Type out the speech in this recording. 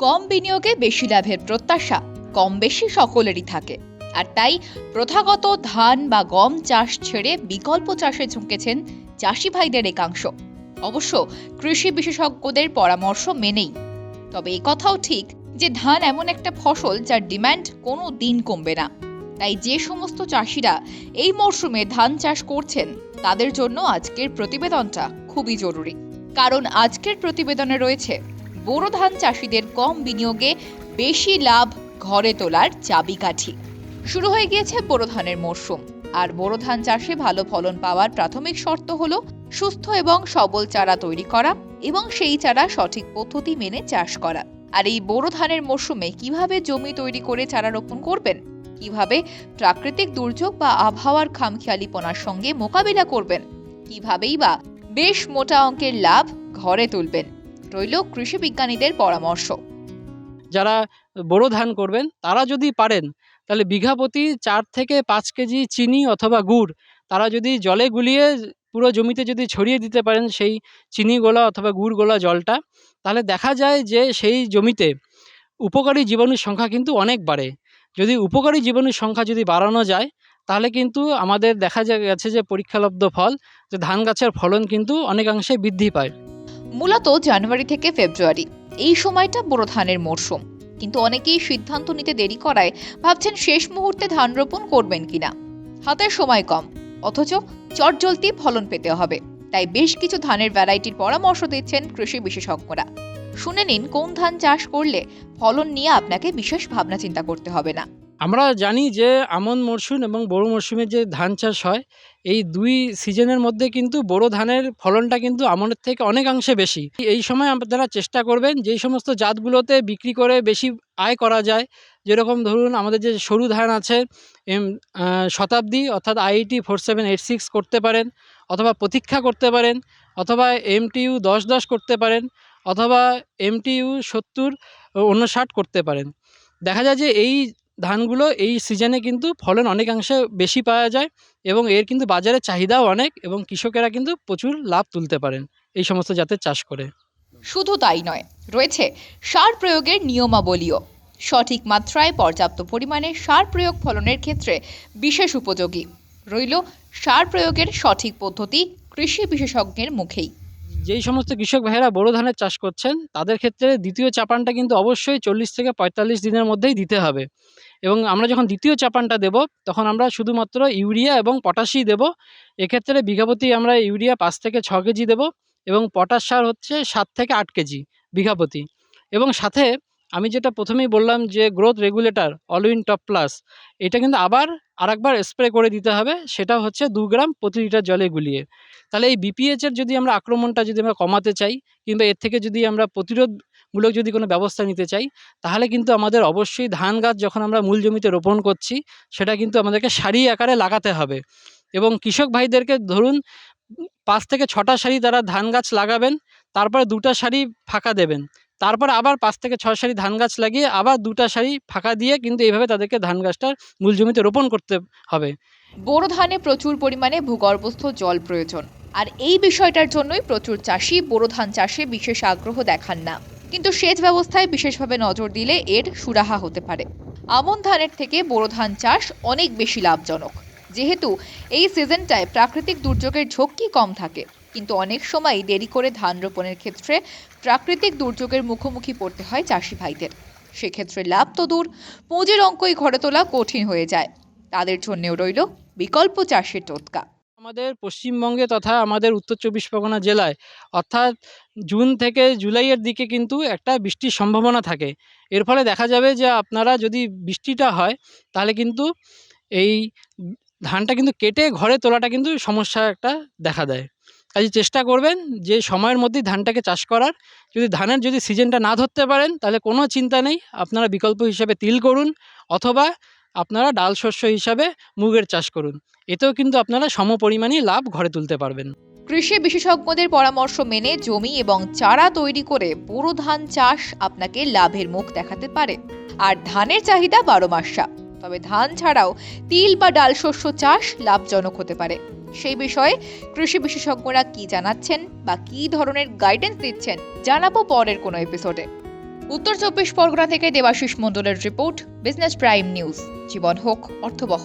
কম বিনিয়োগে বেশি লাভের প্রত্যাশা কম বেশি সকলেরই থাকে। আর তাই প্রথাগত ধান বা গম চাষ ছেড়ে বিকল্প চাষে ঝুঁকেছেন চাষি ভাইদের একাংশ। অবশ্য কৃষি বিশেষজ্ঞদের পরামর্শ মেনেই। তবে কথাও ঠিক যে ধান এমন একটা ফসল যার ডিমান্ড কোনো দিন কমবে না। তাই যে সমস্ত চাষিরা এই মরশুমে ধান চাষ করছেন, তাদের জন্য আজকের প্রতিবেদনটা খুবই জরুরি। কারণ আজকের প্রতিবেদনে রয়েছে বোরো ধান চাষিদের কম বিনিয়োগে বেশি লাভ ঘরে তোলার চাবিকাঠি। শুরু হয়ে গিয়েছে বোরো ধানের মরশুম। আর বোরো ধান চাষে ভালো ফলন পাওয়ার প্রাথমিক শর্ত হল সুস্থ এবং সবল চারা তৈরি করা এবং সেই চারা সঠিক পদ্ধতি মেনে চাষ করা। আর এই বোরো ধানের মরশুমে কীভাবে জমি তৈরি করে চারা রোপণ করবেন? কীভাবে প্রাকৃতিক দুর্যোগ বা আবহাওয়ার খামখেয়ালিপনার সঙ্গে মোকাবিলা করবেন? কিভাবেই বা বেশ মোটা অঙ্কের লাভ ঘরে তুলবেন? রইল কৃষি বিজ্ঞানীদের পরামর্শ। যারা বোরো ধান করবেন, তারা যদি পারেন, তাহলে বিঘা প্রতি চার থেকে পাঁচ কেজি চিনি অথবা গুড়, তারা যদি জলে গুলিয়ে পুরো জমিতে যদি ছড়িয়ে দিতে পারেন সেই চিনি গোলা অথবা গুড় গোলা জলটা, তাহলে দেখা যায় যে সেই জমিতে উপকারী জীবাণুর সংখ্যা কিন্তু অনেক বাড়ে। যদি উপকারী জীবাণুর সংখ্যা যদি বাড়ানো যায়, তাহলে কিন্তু আমাদের দেখা গেছে যে পরীক্ষালব্ধ ফল, যে ধান গাছের ফলন কিন্তু অনেকাংশে বৃদ্ধি পায়। মূলত জানুয়ারি থেকে ফেব্রুয়ারি। এই সময়টা বোরো ধানের মরশুম। কিন্তু অনেকেই সিদ্ধান্ত নিতে দেরি করায় ভাবছেন শেষ মুহূর্তে ধান রোপণ করবেন কিনা। হাতের সময় কম, অথচ চটজলতি ফলন পেতে হবে। তাই বেশ কিছু ধানের ভ্যারাইটির পরামর্শ দিচ্ছেন কৃষি বিশেষজ্ঞরা। শুনে নিন কোন ধান চাষ করলে ফলন নিয়ে আপনাকে বিশেষ ভাবনা চিন্তা করতে হবে না। আমরা জানি যে আমন মরশুম এবং বোরো মরশুমে যে ধান চাষ হয় এই দুই সিজনের মধ্যে কিন্তু বোরো ধানের ফলনটা কিন্তু আমনের থেকে অনেকাংশে বেশি। এই সময় আপনারা চেষ্টা করবেন যেই সমস্ত জাতগুলোতে বিক্রি করে বেশি আয় করা যায়। যেরকম ধরুন আমাদের যে সরু ধান আছে, এম শতাব্দী অর্থাৎ IT four seven eight six করতে পারেন অথবা প্রতীক্ষা করতে পারেন অথবা এমটিইউ দশ দশ করতে পারেন অথবা এমটিইউ সত্তর উনষাট করতে পারেন। দেখা যায় যে এই ধানগুলো এই সিজনে কিন্তু ফলন অনেকাংশে বেশি পাওয়া যায় এবং এর কিন্তু বাজারে চাহিদাও অনেক এবং কৃষকেরা কিন্তু প্রচুর লাভ তুলতে পারেন এই সমস্ত জাতের চাষ করে। শুধু তাই নয়, রয়েছে সার প্রয়োগের নিয়মাবলীও। সঠিক মাত্রায় পর্যাপ্ত পরিমাণে সার প্রয়োগ ফলনের ক্ষেত্রে বিশেষ উপযোগী। রইল সার প্রয়োগের সঠিক পদ্ধতি কৃষি বিশেষজ্ঞের মুখেই। যেই সমস্ত কৃষক ভাইয়েরা বোরো ধানের চাষ করছেন, তাদের ক্ষেত্রে দ্বিতীয় চাপানটা কিন্তু অবশ্যই চল্লিশ থেকে পঁয়তাল্লিশ দিনের মধ্যেই দিতে হবে। এবং আমরা যখন দ্বিতীয় চাপানটা দেব, তখন আমরা শুধুমাত্র ইউরিয়া এবং পটাশই দেব। এক্ষেত্রে বিঘাপতি আমরা ইউরিয়া পাঁচ থেকে ছ কেজি দেব এবং পটাশ সার হচ্ছে সাত থেকে আট কেজি বিঘাপতি এবং সাথে আমি যেটা প্রথমেই বললাম যে growth regulator Allwin top plus এটা কিন্তু আবার আরেকবার স্প্রে করে দিতে হবে, সেটা হচ্ছে দু গ্রাম প্রতি লিটার জলে গুলিয়ে। তাহলে এই বিপিএচের যদি আমরা আক্রমণটা যদি আমরা কমাতে চাই, কিংবা এর থেকে যদি আমরা প্রতিরোধমূলক যদি কোনো ব্যবস্থা নিতে চাই, তাহলে কিন্তু আমাদের অবশ্যই ধান গাছ যখন আমরা মূল জমিতে রোপণ করছি, সেটা কিন্তু আমাদেরকে সারি আকারে লাগাতে হবে। এবং কৃষক ভাইদেরকে ধরুন পাঁচ থেকে ছটা সারি তারা ধান গাছ লাগাবেন, তারপরে দুটা সারি ফাঁকা দেবেন। তারপর আবার পাঁচ থেকে ছ সারি ধান গাছ লাগিয়ে আবার দুটা সারি ফাঁকা দিয়ে কিন্তু এইভাবে তাদেরকে ধান গাছটার মূল জমিতে রোপণ করতে হবে। বোরো ধানে প্রচুর পরিমাণে ভূগর্ভস্থ জল প্রয়োজন। আর এই বিষয়টার জন্যই প্রচুর চাষি বোরো ধান চাষে বিশেষ আগ্রহ দেখান না। কিন্তু সেচ ব্যবস্থায় বিশেষভাবে নজর দিলে এর সুরাহা হতে পারে। আমন ধানের থেকে বোরো ধান চাষ অনেক বেশি লাভজনক। যেহেতু এই সিজনটায় প্রাকৃতিক দুর্যোগের ঝক্কি কম থাকে। কিন্তু অনেক সময় দেরি করে ধান রোপণের ক্ষেত্রে প্রাকৃতিক দুর্যোগের মুখোমুখি পড়তে হয় চাষি ভাইদের। সেক্ষেত্রে লাভ তো দূর, পুঁজির অঙ্কই ঘরে তোলা কঠিন হয়ে যায়। তাদের জন্যেও রইল বিকল্প চাষের টোটকা। আমাদের পশ্চিমবঙ্গে তথা আমাদের উত্তর চব্বিশ পরগনা জেলায় অর্থাৎ জুন থেকে জুলাইয়ের দিকে কিন্তু একটা বৃষ্টির সম্ভাবনা থাকে। এর ফলে দেখা যাবে যে আপনারা যদি বৃষ্টিটা হয়, তাহলে কিন্তু এই ধানটা কিন্তু কেটে ঘরে তোলাটা কিন্তু সমস্যা একটা দেখা দেয়। কাজে চেষ্টা করবেন যে সময়ের মধ্যেই ধানটাকে চাষ করার। যদি ধানের যদি সিজনটা না ধরতে পারেন, তাহলে কোনো চিন্তা নেই, আপনারা বিকল্প হিসাবে তিল করুন অথবা আপনারা ডাল শস্য হিসাবে মুগের চাষ করুন। এতেও কিন্তু আপনারা সমপরিমাণই লাভ ঘরে তুলতে পারবেন। কৃষি বিশেষজ্ঞদের পরামর্শ মেনে জমি এবং চারা তৈরি করে বোরো ধান চাষ আপনাকে লাভের মুখ দেখাতে পারে। আর ধানের চাহিদা বারো মাসা। তবে ধান ছাড়াও তিল বা ডাল শস্য চাষ লাভজনক হতে পারে। সেই বিষয়ে কৃষি বিশেষজ্ঞরা কি জানাচ্ছেন বা কি ধরনের গাইডেন্স দিচ্ছেন জানাব পরের কোনো এপিসোডে উত্তর চব্বিশ পরগনা থেকে দেবাশিস মন্ডলের রিপোর্ট বিজনেস প্রাইম নিউজ জীবন হোক, অর্থবহ।